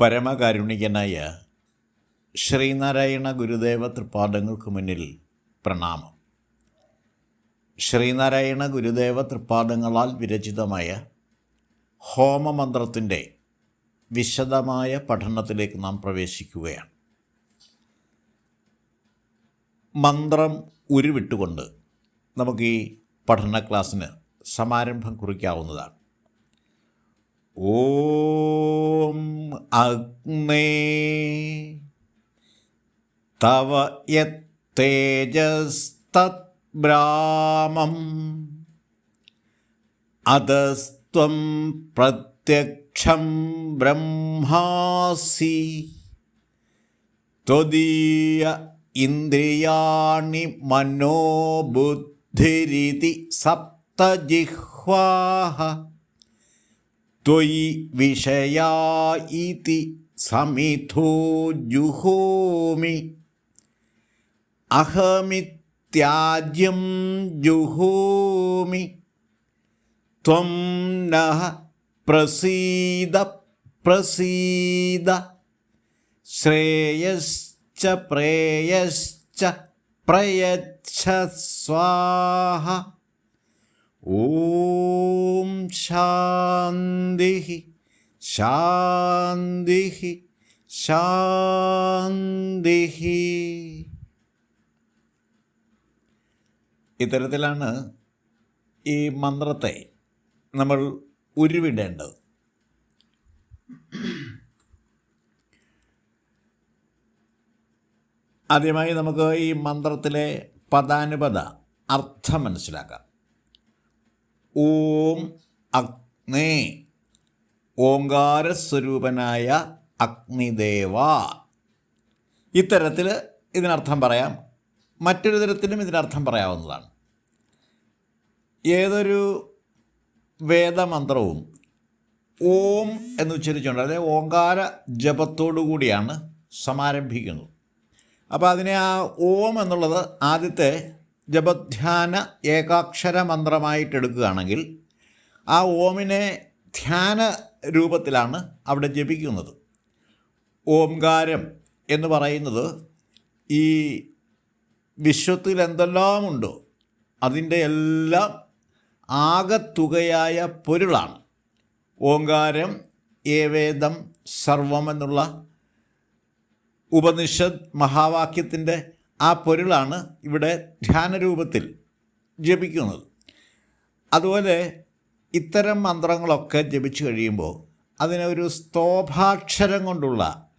പരമകാരുണികനായ ശ്രീനാരായണ ഗുരുദേവ തൃപ്പാദങ്ങൾക്ക് മുന്നിൽ പ്രണാമം. ശ്രീനാരായണ ഗുരുദേവ തൃപ്പാദങ്ങളാൽ വിരചിതമായ ഹോമമന്ത്രത്തിന്റെ വിശദമായ പഠനത്തിലേക്ക് നാം പ്രവേശിക്കുകയാണ്. മന്ത്രം ഉരുവിട്ടുകൊണ്ട് നമുക്ക് ഈ പഠന ക്ലാസ്സിന് സമാരംഭം കുറിക്കാവുന്നതാണ്. ഓം അഗ്നേ. തവ യത്തേജസ്തത്ബ്രാമം അധസ്ത്വം പ്രത്യക്ഷം ബ്രഹ്മാസി. ത്വദീയ ഇന്ദ്രിയാണി മനോബുദ്ധിരിതി സപ്തജിഹ്വാഹ. ത്വയി വിഷയാ ഇതി സമിധോ ജുഹോമി. അഹമിത്യാജ്യം ജുഹോമി. ത്വം നഃ പ്രസീദ പ്രസീദ. ശ്രേയശ്ച പ്രേയശ്ച പ്രയച്ഛ സ്വാഹ. ഓം ശാന്തി ശാന്തി ശാന്തി ഇത്തരത്തിലാണ് ഈ മന്ത്രത്തെ നമ്മൾ ഉരുവിടേണ്ടത്. ആദ്യമായി നമുക്ക് ഈ മന്ത്രത്തിലെ പദാനുപത അർത്ഥം മനസ്സിലാക്കാം. ഓം അഗ്നേ. ഓങ്കാരസ്വരൂപനായ അഗ്നിദേവ. ഇത്തരത്തിൽ ഇതിനർത്ഥം പറയാം. മറ്റൊരു തരത്തിലും ഇതിനർത്ഥം പറയാവുന്നതാണ്. ഏതൊരു വേദമന്ത്രവും ഓം എന്ന് ഉച്ചരിച്ചുകൊണ്ട് അതായത് ഓങ്കാര ജപത്തോടു കൂടിയാണ് സമാരംഭിക്കുന്നത്. അപ്പോൾ അതിനെ ആ ഓം എന്നുള്ളത് ആദ്യത്തെ ജപധ്യാന ഏകാക്ഷര മന്ത്രമായിട്ട് എടുക്കുകയാണെങ്കിൽ ആ ഓമിനെ ധ്യാന രൂപത്തിലാണ് അവിടെ ജപിക്കുന്നത്. ഓംകാരം എന്ന് പറയുന്നത് ഈ വിശ്വത്തിൽ എന്തെല്ലാമുണ്ടോ അതിന്റെ എല്ലാം ആകത്തുകയായ പൊരുളാണ്. ഓങ്കാരം ഏവേദം സർവം എന്നുള്ള ഉപനിഷത്ത് മഹാവാക്യത്തിന്റെ ആ പൊരുളാണ് ഇവിടെ ധ്യാനരൂപത്തിൽ ജപിക്കുന്നത്. അതുപോലെ ഇത്തരം മന്ത്രങ്ങളൊക്കെ ജപിച്ചു കഴിയുമ്പോൾ അതിനൊരു സ്തോഭാക്ഷരം കൊണ്ടുള്ള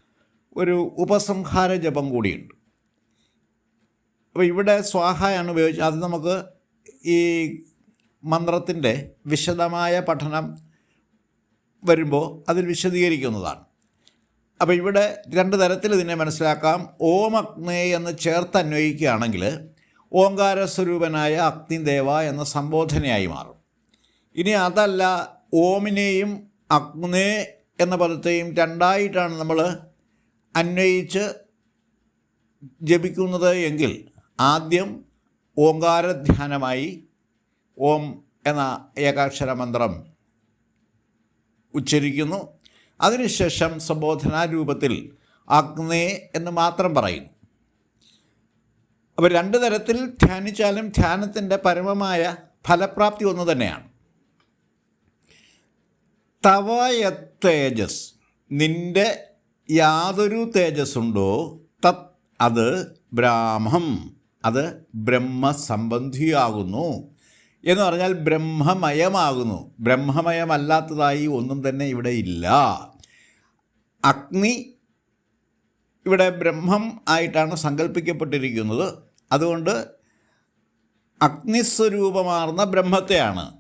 ഒരു ഉപസംഹാര ജപം കൂടിയുണ്ട്. അപ്പോൾ ഇവിടെ സ്വാഹയാണ് ഉപയോഗിച്ചത് അത് നമുക്ക് ഈ മന്ത്രത്തിന്റെ വിശദമായ പഠനം വരുമ്പോൾ അതിൽ വിശദീകരിക്കുന്നതാണ്. അപ്പോൾ ഇവിടെ രണ്ട് തരത്തിൽ ഇതിനെ മനസ്സിലാക്കാം. ഓം അഗ്നേ എന്ന് ചേർത്ത് അന്വയിക്കുകയാണെങ്കിൽ ഓങ്കാര സ്വരൂപനായ അഗ്നിദേവ എന്ന സംബോധനയായി മാറും. ഇനി അതല്ല ഓമിനെയും അഗ്നേ എന്ന പദത്തെയും രണ്ടായിട്ടാണ് നമ്മൾ അന്വയിച്ച് ജപിക്കുന്നത് എങ്കിൽ ആദ്യം ഓങ്കാരധ്യാനമായി ഓം എന്ന ഏകാക്ഷര മന്ത്രം ഉച്ചരിക്കുന്നു. അതിനുശേഷം സംബോധനാ രൂപത്തിൽ അഗ്നേ എന്ന് മാത്രം പറയുന്നു. അപ്പോൾ രണ്ട് തരത്തിൽ ധ്യാനിച്ചാലും ധ്യാനത്തിന്റെ പരമമായ ഫലപ്രാപ്തി ഒന്ന് തന്നെയാണ്. തവയ തേജസ് നിന്റെ യാതൊരു തേജസ്സുണ്ടോ? തത് അത് ബ്രാഹ്മം. അത് ബ്രഹ്മസംബന്ധിയാകുന്നു. എന്ന് പറഞ്ഞാൽ ബ്രഹ്മമയമാകുന്നു. ബ്രഹ്മമയമല്ലാത്തതായി ഒന്നും തന്നെ ഇവിടെ ഇല്ല. അഗ്നി ഇവിടെ ബ്രഹ്മം ആയിട്ടാണ് സങ്കല്പിക്കപ്പെട്ടിരിക്കുന്നത് അതുകൊണ്ട് അഗ്നിസ്വരൂപമാർന്ന ബ്രഹ്മത്തെയാണ്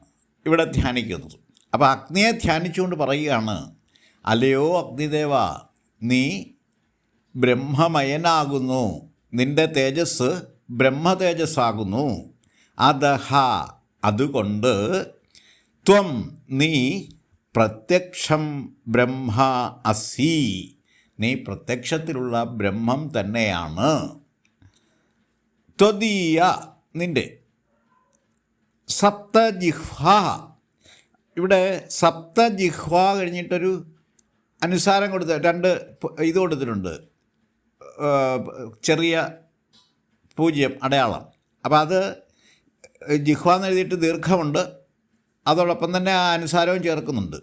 ഇവിടെ ധ്യാനിക്കുന്നത്. അപ്പോൾ അഗ്നിയെ ധ്യാനിച്ചുകൊണ്ട് പറയുകയാണ് അല്ലയോ അഗ്നിദേവ നീ ബ്രഹ്മമയനാകുന്നു. നിന്റെ തേജസ് ബ്രഹ്മ തേജസ്സാകുന്നു അതഹ അതുകൊണ്ട് ത്വം നീ പ്രത്യക്ഷം ബ്രഹ്മ അസി. നീ പ്രത്യക്ഷത്തിലുള്ള ബ്രഹ്മം തന്നെയാണ്. ത്വദീയ നിന്റെ സപ്തജിഹ്വ ഇവിടെ സപ്ത ജിഹ്വ കഴിഞ്ഞിട്ടൊരു അനുസാരം കൊടുത്ത രണ്ട് ഇത് കൊടുത്തിട്ടുണ്ട്. ചെറിയ പൂജ്യം അടയാളം. അപ്പോൾ അത് ജിഹ്വ എന്ന് എഴുതിയിട്ട് ദീർഘമുണ്ട്. അതോടൊപ്പം തന്നെ ആ അനുസാരവും ചേർക്കുന്നുണ്ട്.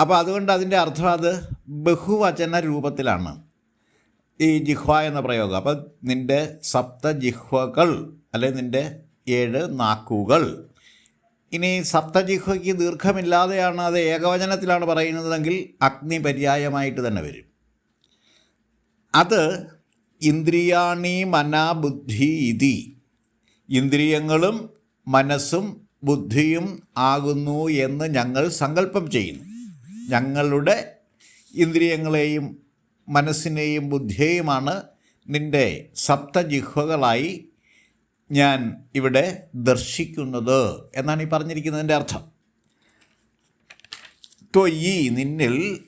അപ്പോൾ അതുകൊണ്ട് അതിന്റെ അർത്ഥം അത് ബഹുവചന രൂപത്തിലാണ് ഈ ജിഹ്വ എന്ന പ്രയോഗം. അപ്പം നിന്റെ സപ്ത ജിഹ്വകൾ അല്ലെ നിന്റെ ഏഴ് നാക്കുകൾ ഇനി സപ്തജിഹ്വയ്ക്ക് ദീർഘമില്ലാതെയാണ് അത് ഏകവചനത്തിലാണ് പറയുന്നതെങ്കിൽ അഗ്നി പര്യായമായിട്ട് തന്നെ വരും. അത് ഇന്ദ്രിയാണി മന ബുദ്ധി ഇതി. ഇന്ദ്രിയങ്ങളും മനസ്സും ബുദ്ധിയും ആകുന്നു എന്ന് ഞങ്ങൾ സങ്കല്പം ചെയ്യുന്നു. ഞങ്ങളുടെ ഇന്ദ്രിയങ്ങളെയും മനസ്സിനെയും ബുദ്ധിയെയുമാണ് നിന്റെ സപ്തജിഹ്വകളായി ഞാൻ ഇവിടെ ദർശിക്കുന്നത് എന്നാണ് ഈ പറഞ്ഞിരിക്കുന്നതിന്റെ അർത്ഥം. ത്വയി നിന്നിൽ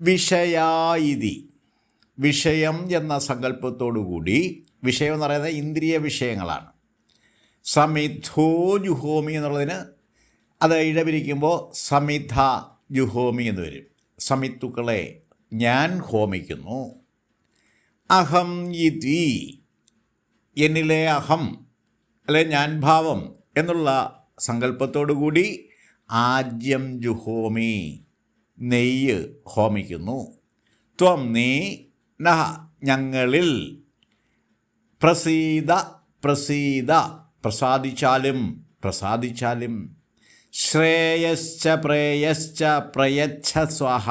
വിഷയായിതി. വിഷയം എന്ന സങ്കല്പത്തോടുകൂടി വിഷയം എന്ന് പറയുന്നത് ഇന്ദ്രിയ വിഷയങ്ങളാണ്. സമിധോ ജുഹോമി എന്നുള്ളതിന് അത് ഇഴവിരിക്കുമ്പോൾ സമിധ ജുഹോമി എന്ന് വരും. സമിത്തുക്കളെ ഞാൻ ഹോമിക്കുന്നു. അഹം ഇതി എന്നിലെ അഹം അല്ലെ ഞാൻ ഭാവം എന്നുള്ള സങ്കല്പത്തോടുകൂടി ആജ്യം ജുഹോമി നെയ്യ് ഹോമിക്കുന്നു. ത്വം നീ നഹ ഞങ്ങളിൽ പ്രസീത പ്രസീത പ്രസാദിച്ചാലും പ്രസാദിച്ചാലും. ശ്രേയശ്ച പ്രേയശ്ച പ്രയച്ഛ സ്വാഹ.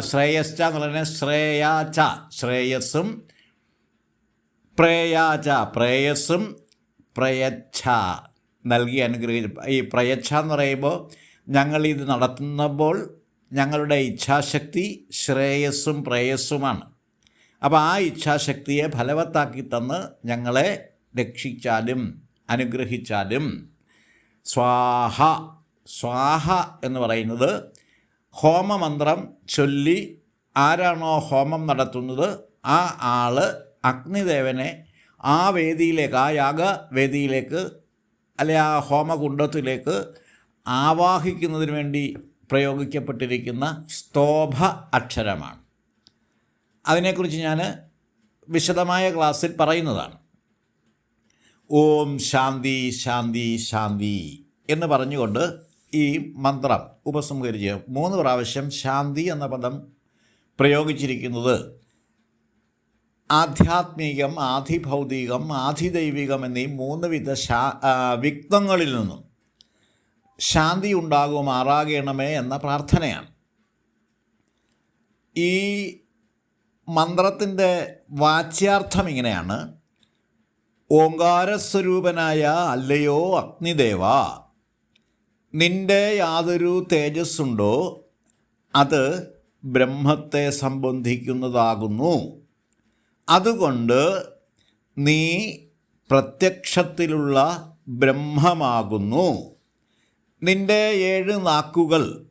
ശ്രേയശ്ച എന്ന് പറയുന്നത് ശ്രേയാച്ച ശ്രേയസ്സും പ്രേയാച പ്രേയസ്സും പ്രയച്ഛ നൽകി അനുഗ്രഹിച്ചു ഈ പ്രയച്ഛ എന്ന് പറയുമ്പോൾ ഞങ്ങളിത് നടത്തുന്നപ്പോൾ ഞങ്ങളുടെ ഇച്ഛാശക്തി ശ്രേയസ്സും പ്രേയസ്സുമാണ്. അപ്പോൾ ആ ഇച്ഛാശക്തിയെ ഫലവത്താക്കി തന്ന് ഞങ്ങളെ രക്ഷിച്ചാലും അനുഗ്രഹിച്ചാലും സ്വാഹ സ്വാഹ എന്ന് പറയുന്നത് ഹോമമന്ത്രം ചൊല്ലി ആരാണോ ഹോമം നടത്തുന്നത് ആ ആൾ അഗ്നിദേവനെ ആ വേദിയിലേക്ക് ആ യാഗവേദിയിലേക്ക് അല്ലെ ആ ഹോമകുണ്ടത്തിലേക്ക് ആവാഹിക്കുന്നതിന് വേണ്ടി പ്രയോഗിക്കപ്പെട്ടിരിക്കുന്ന സ്തോഭ അക്ഷരമാണ്. അതിനെക്കുറിച്ച് ഞാൻ വിശദമായ ക്ലാസ്സിൽ പറയുന്നതാണ്. ഓം ശാന്തി ശാന്തി ശാന്തി എന്ന് പറഞ്ഞുകൊണ്ട് ഈ മന്ത്രം ഉപസംഹരിച്ച് മൂന്ന് പ്രാവശ്യം ശാന്തി എന്ന പദം പ്രയോഗിച്ചിരിക്കുന്നത് ആധ്യാത്മികം ആധിഭൗതികം ആധിദൈവികം എന്നീ മൂന്ന് വിധ ശാ വിക്തങ്ങളിൽ നിന്നും ശാന്തി ഉണ്ടാകുമാറാകണമേ എന്ന പ്രാർത്ഥനയാണ്. ഈ മന്ത്രത്തിന്റെ വാച്യാർത്ഥം ഇങ്ങനെയാണ്. ഓങ്കാരസ്വരൂപനായ അല്ലയോ അഗ്നിദേവ നിന്റെ യാതൊരു തേജസ്സുണ്ടോ? അത് ബ്രഹ്മത്തെ സംബന്ധിക്കുന്നതാകുന്നു. അതുകൊണ്ട് നീ പ്രത്യക്ഷത്തിലുള്ള ബ്രഹ്മമാകുന്നു. നിന്റെ ഏഴ് നാക്കുകൾ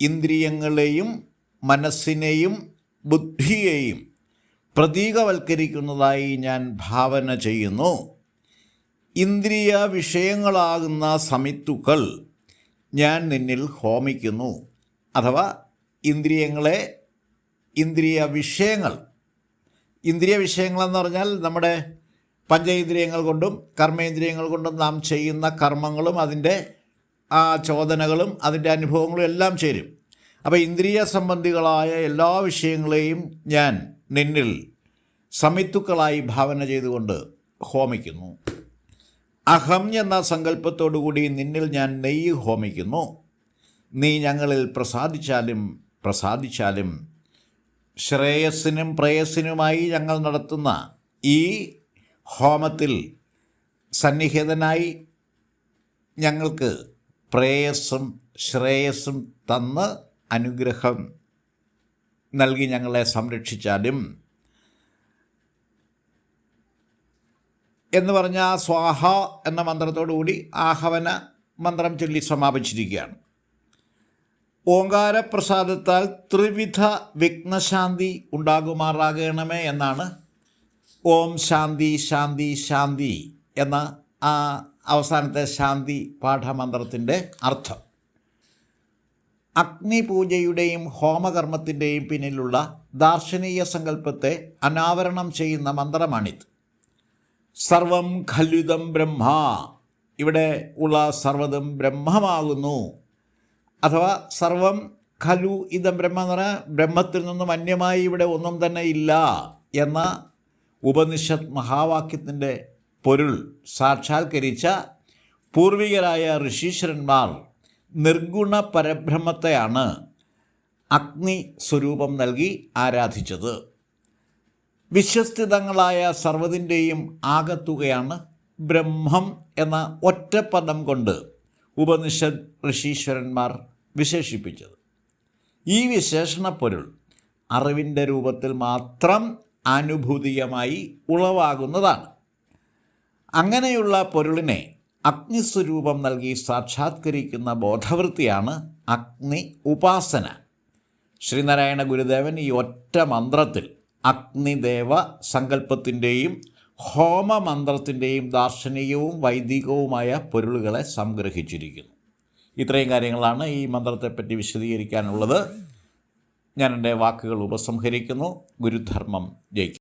ഇന്ദ്രിയങ്ങളെയും മനസ്സിനെയും ബുദ്ധിയെയും പ്രതീകവൽക്കരിക്കുന്നതായി ഞാൻ ഭാവന ചെയ്യുന്നു. ഇന്ദ്രിയ വിഷയങ്ങളാകുന്ന സമിത്തുക്കൾ ഞാൻ നിന്നിൽ ഹോമിക്കുന്നു. അഥവാ ഇന്ദ്രിയങ്ങളെ ഇന്ദ്രിയ വിഷയങ്ങൾ ഇന്ദ്രിയ വിഷയങ്ങളെന്ന് പറഞ്ഞാൽ നമ്മുടെ പഞ്ചേന്ദ്രിയങ്ങൾ കൊണ്ടും കർമ്മേന്ദ്രിയങ്ങൾ കൊണ്ടും നാം ചെയ്യുന്ന കർമ്മങ്ങളും അതിന്റെ ആ ചോദനകളും അതിന്റെ അനുഭവങ്ങളും എല്ലാം ചേരും. അപ്പോൾ ഇന്ദ്രിയ സംബന്ധികളായ എല്ലാ വിഷയങ്ങളെയും ഞാൻ നിന്നിൽ സമിത്തുക്കളായി ഭാവന ചെയ്തുകൊണ്ട് ഹോമിക്കുന്നു. അഹം എന്ന സങ്കല്പത്തോടുകൂടി നിന്നിൽ ഞാൻ നെയ്യ് ഹോമിക്കുന്നു. നീ ഞങ്ങളിൽ പ്രസാദിച്ചാലും പ്രസാദിച്ചാലും ശ്രേയസ്സിനും പ്രേയസ്സിനുമായി ഞങ്ങൾ നടത്തുന്ന ഈ ഹോമത്തിൽ സന്നിഹിതനായി ഞങ്ങൾക്ക് പ്രേയസ്സും ശ്രേയസ്സും തന്ന് അനുഗ്രഹം നൽകി ഞങ്ങളെ സംരക്ഷിച്ചാലും എന്ന് പറഞ്ഞ സ്വാഹ എന്ന മന്ത്രത്തോടുകൂടി ആഹവന മന്ത്രം ചൊല്ലി സമാപിച്ചിരിക്കുകയാണ്. ഓങ്കാരപ്രസാദത്താൽ ത്രിവിധ വിഘ്നശാന്തി ഉണ്ടാകുമാറാകണമേ എന്നാണ് ഓം ശാന്തി ശാന്തി ശാന്തി എന്ന ആ അവസാനത്തെ ശാന്തി പാഠമന്ത്രത്തിന്റെ അർത്ഥം. അഗ്നിപൂജയുടെയും ഹോമകർമ്മത്തിന്റെയും പിന്നിലുള്ള ദാർശനിക സങ്കല്പത്തെ അനാവരണം ചെയ്യുന്ന മന്ത്രമാണിത്. സർവം ഖല്യുതം ബ്രഹ്മ. ഇവിടെ ഉള്ള സർവതും ബ്രഹ്മമാകുന്നു. അഥവാ സർവം ഖലു ഇതം ബ്രഹ്മ എന്ന് പറഞ്ഞാൽ ബ്രഹ്മത്തിൽ നിന്നും അന്യമായി ഇവിടെ ഒന്നും തന്നെ ഇല്ല എന്ന ഉപനിഷത്ത് മഹാവാക്യത്തിന്റെ പൊരുൾ സാക്ഷാത്കരിച്ച പൂർവികരായ ഋഷീശ്വരന്മാർ നിർഗുണ പരബ്രഹ്മത്തെയാണ് അഗ്നി സ്വരൂപം നൽകി ആരാധിച്ചത്. വിശ്വസ്തിതങ്ങളായ സർവതിന്റെയും ആകത്തുകയാണ് ബ്രഹ്മം എന്ന ഒറ്റപ്പദം കൊണ്ട് ഉപനിഷത് ഋഷീശ്വരന്മാർ വിശേഷിപ്പിച്ചത്. ഈ വിശേഷണ പൊരുൾ അറിവിന്റെ രൂപത്തിൽ മാത്രം അനുഭൂതിയമായി ഉളവാകുന്നതാണ്. അങ്ങനെയുള്ള പൊരുളിനെ അഗ്നിസ്വരൂപം നൽകി സാക്ഷാത്കരിക്കുന്ന ബോധവൃത്തിയാണ് അഗ്നി ഉപാസന. ശ്രീനാരായണ ഗുരുദേവൻ ഈ ഒറ്റ മന്ത്രത്തിൽ അഗ്നിദേവ സങ്കല്പത്തിന്റെയും ഹോമമന്ത്രത്തിന്റെയും ദാർശനികവും വൈദികവുമായ പൊരുളുകളെ സംഗ്രഹിച്ചിരിക്കുന്നു. ഇത്രയും കാര്യങ്ങളാണ് ഈ മന്ത്രത്തെപ്പറ്റി വിശദീകരിക്കാനുള്ളത്. ഞാൻ എന്റെ വാക്കുകൾ ഉപസംഹരിക്കുന്നു. ഗുരുധർമ്മം ജയിക്കും.